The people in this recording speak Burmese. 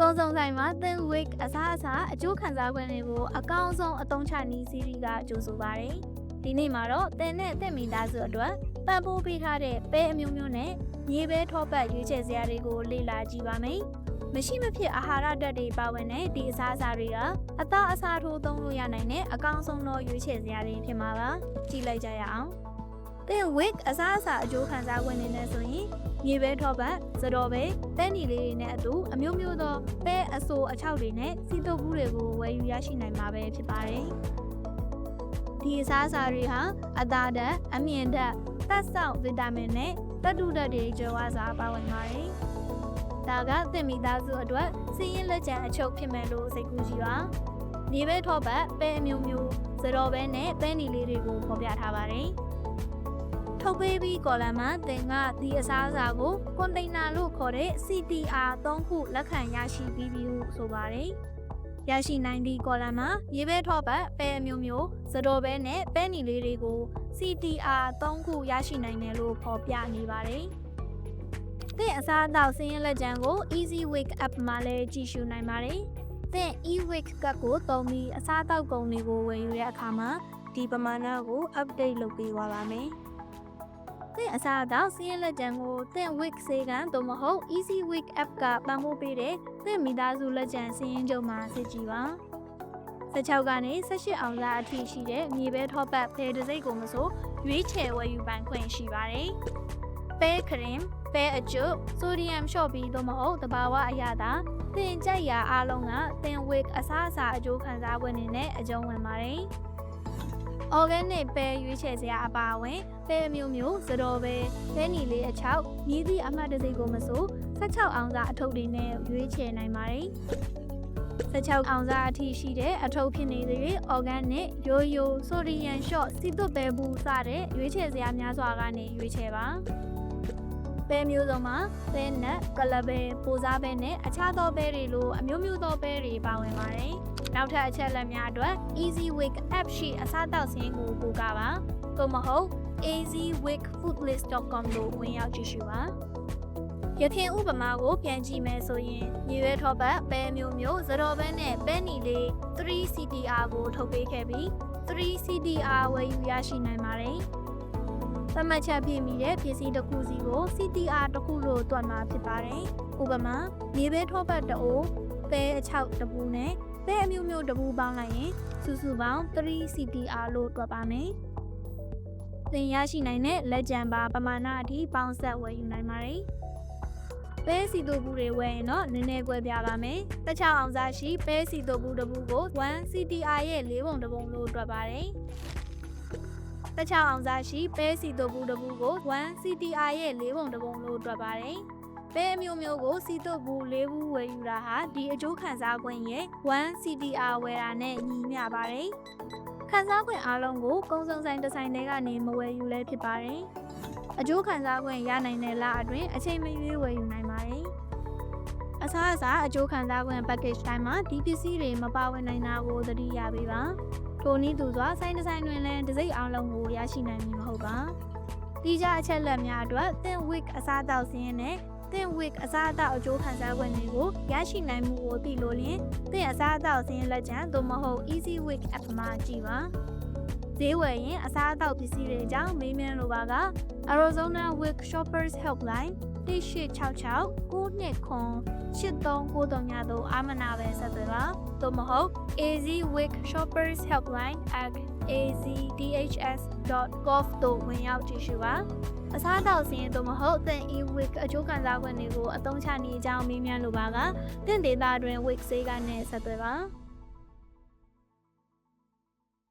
ကုံစုံဆိုင်မှာသင် week အစားအစာအကျိုးခံစား권တွေကိုအကောင်းဆုံးအသုံးချနည်းစီးရီးကကြိုဆိုပါရယ်ဒီနေ့မှာတော့သင်နဲ့အသက်မိသားစုအတွက်ပံ့ပိုးပေးထားတဲ့ပဲအမျိုးမျိုးနဲ့မြေပဲထောပတ်ရွေးချယ်စရာတွေကိုလေ့လာကြည့်ပါမယ်မရှိမဖြစ်အာဟာရဓာတ်တွေပါဝင်တဲ့ဒီအစားအစာတွေကအသားအစာထိုးသုံးလို့ရနိုင်တဲ့အကောင်းဆုံးသောရွေးချယ်စရာတွေဖြစ်မှာပါကြည့်လိုက်ကြရအောင် သင် week အစားအစာအကျိုးခံစား권နေနဲ့ဆိုရင်မြေပဲထောပတ်စတော်ပဲပဲနီလေးတွေနဲ့အတူအမျိုးမျိုးသောပဲအဆိုးအချောက်တွေနဲ့စီတုပ်ဘူးတွေကိုဝယ်ယူရရှိနိုင်မှာပဲဖြစ်ပါတယ်ဒီအစားအစာတွေဟာအသားဓာတ်အမြင့်ဓာတ်သက်ဆောင်ဗီတာမင်နဲ့တတုဓာတ်တွေကြွယ်ဝစွာပါဝင်ပါတယ်ဒါကသင်မိသားစုအတွက်စီးရင်လက်ကျန်အချုပ်ဖြစ်မယ်လို့စိတ်ကူးကြည့်ပါမြေပဲထောပတ်ပဲအမျိုးမျိုးစတော်ပဲနဲ့ပဲနီလေးတွေကိုဖော်ပြထားပါတယ် ထုတ်ပေးပြီးကော်လမ်မှာသင်ကဒီအစားအစာကိုကွန်တိန်နာလို့ခေါ်တဲ့ CTR 3ခုလက်ခံရရှိပြီးပြီဟုဆိုပါတယ်။ရရှိနိုင်သည့်ကော်လမ်မှာရေဘဲထောပတ်ပဲအမျိုးမျိုးစတော်ပဲနဲ့ပဲနီလေးတွေကို CTR 3ခုရရှိနိုင်တယ်လို့ဖော်ပြနေပါတယ်။သင်အစားအသောက်စင်းရဲလက်ကျန်ကို Easy Week app မှာလည်းကြည့်ရှုနိုင်ပါတယ်။သင် e-week ကတ်ကိုသုံးပြီးအစားအသောက်ကုန်တွေကိုဝယ်ယူတဲ့အခါမှာဒီပမာဏကို update လုပ်ပေးသွားပါမယ်။ သင်အစားအသောက်စီးရဲလက်ကျန်ကိုသင် week စေကန်သို့မဟုတ် easy week app ကပံ့ပိုးပေးတဲ့သင်မိသားစုလက်ကျန်စီးရင်ကြုံမှာစစ်ကြည့်ပါ16ကနေ18အောင်လာအထိရှိတဲ့မြေပဲထောပတ်ဖဲတစ်စိတ်ကိုမဆိုရွေးချယ်ဝယ်ယူပိုင်ခွင့်ရှိပါတယ်။ပဲခရင်ပဲအကျုပ်ဆိုဒီယမ်လျှော့ပြီးသို့မဟုတ်တဘာဝအရာသာသင်ကြိုက်ရာအားလုံးကသင် week အစားအစာအကျိုးခံစား권နေနဲ့အကျုံးဝင်ပါတယ်။ organic ပဲရွေးချယ်စရာအပါအဝင်ပဲမျိုးမျိုးစတော်ပဲပဲနီလေးအချောက်မြည်သည့်အမှတ်တစိကိုမဆို16အောင်စာအထုပ်တွေနဲ့ရွေးချယ်နိုင်ပါတယ်16အောင်စာအထိရှိတဲ့အထုပ်ဖြစ်နေသေး organic ရိုးရိုး sodium short စီသွတ်ပဲဘူးစတဲ့ရွေးချယ်စရာများစွာကနေရွေးချယ်ပါပဲမျိုးစုံမှာပဲနက်၊ကလပဲ၊ပိုစားပဲနဲ့အခြားသောပဲတွေလိုအမျိုးမျိုးသောပဲတွေပါဝင်ပါတယ်။ နောက်ထပ်အချက်အလက်များအတွက် Easy Week app ရှိအစားအသောက်စင်းကိုပို့ကပါ။သို့မဟုတ် easyweekfoodlist.com လို့ဝင်ရောက်ကြည့်ရှုပါ။ရခင်ဥပမာကိုပြန်ကြည့်မယ်ဆိုရင်ရေရွဲထောပတ်ပဲမျိုးမျိုးဇတော်ပဲနဲ့ပဲနီလေး 3CTR ကိုထုတ်ပေးခဲ့ပြီး 3CTR ဝယ်ယူရရှိနိုင်ပါတယ်။သတ်မှတ်ချက်ပြည့်မီတဲ့ပစ္စည်းတစ်ခုစီကို CTR တစ်ခုလို့တွက်မှာဖြစ်ပါတယ်။ဥပမာမြေပဲထောပတ်တအိုးပဲအချောက်တပူနဲ့ ပဲအမျိုးမျိုးတပူပေါင်းလိုက်ရင်စုစုပေါင်း 3 CTR လို့တွက်ပါမယ်။သင်ရရှိနိုင်တဲ့လက်ကျန်ပါပမာဏအထိပေါင်းဆက်ဝယ်ယူနိုင်ပါတယ်။ပဲစီတိုဘူးတွေဝယ်ရင်တော့နည်းနည်းကွဲပြားပါမယ်။တခြားအောင်စားရှိပဲစီတိုဘူးတဘူးကို 1 CTR ရဲ့၄ပုံတစ်ပုံလို့တွက်ပါတယ်။တခြားအောင်စားရှိပဲစီတုပ်ဘူးတဘူးကို 1 CTR ရဲ့၄ပုံတစ်ပုံလို့တွက်ပါတယ်။ ပဲအမျိုးမျိုးကိုစီတုပ်ဘူး၄ဘူးဝယ်ယူတာဟာဒီအကျိုးခံစားခွင့်ရဲ့ 1CDR ဝယ်တာနဲ့ညီမျှပါတယ်။ခံစားခွင့်အားလုံးကိုကုံစုံဆိုင်တစ်ဆိုင်တည်းကနေမဝယ်ယူလဲဖြစ်ပါတယ်။အကျိုးခံစားခွင့်ရနိုင်တဲ့လအတွင်းအချိန်မရွေးဝယ်ယူနိုင်ပါတယ်။အစားအစာအကျိုးခံစားခွင့် package တိုင်းမှာဒီပစ္စည်းတွေမပါဝင်နိုင်တာကိုသတိရပေးပါ။ထိုနည်းသူစွာဆိုင်တစ်ဆိုင်တွင်လည်းဒစိမ့်အားလုံးကိုရရှိနိုင်မှာမဟုတ်ပါ။တိကျအချက်လက်များအတွက် thin week အစားအသောက်စင်းနဲ့ သင် week အစားအသောက်အကျိုးခံစား권တွေကိုရရှိနိုင်မှုကိုသိလို့လျင်သင်အစားအသောက်စင်းလက်ကျန်သို့မဟုတ် easy week app မှာကြည့်ပါ။ ဈေးဝယ်ရင်အစားအသောက်ပစ္စည်းတွေအကြောင်းမေးမြန်းလိုပါက Arizona Week Shoppers Helpline 1866 929 8393တို့အာမနာပဲဆက်သွယ်ပါသို့မဟုတ် AZ Week Shoppers Helpline at azdhs.gov တို့ဝင်ရောက်ကြည့်ရှုပါအစားအသောက်စင်းသို့မဟုတ်သင် e-week အကျိုးခံစား권တွေကိုအသုံးချနေကြောင်းမေးမြန်းလိုပါကသင်ဒေတာတွင် week ဈေးကနေဆက်သွယ်ပါ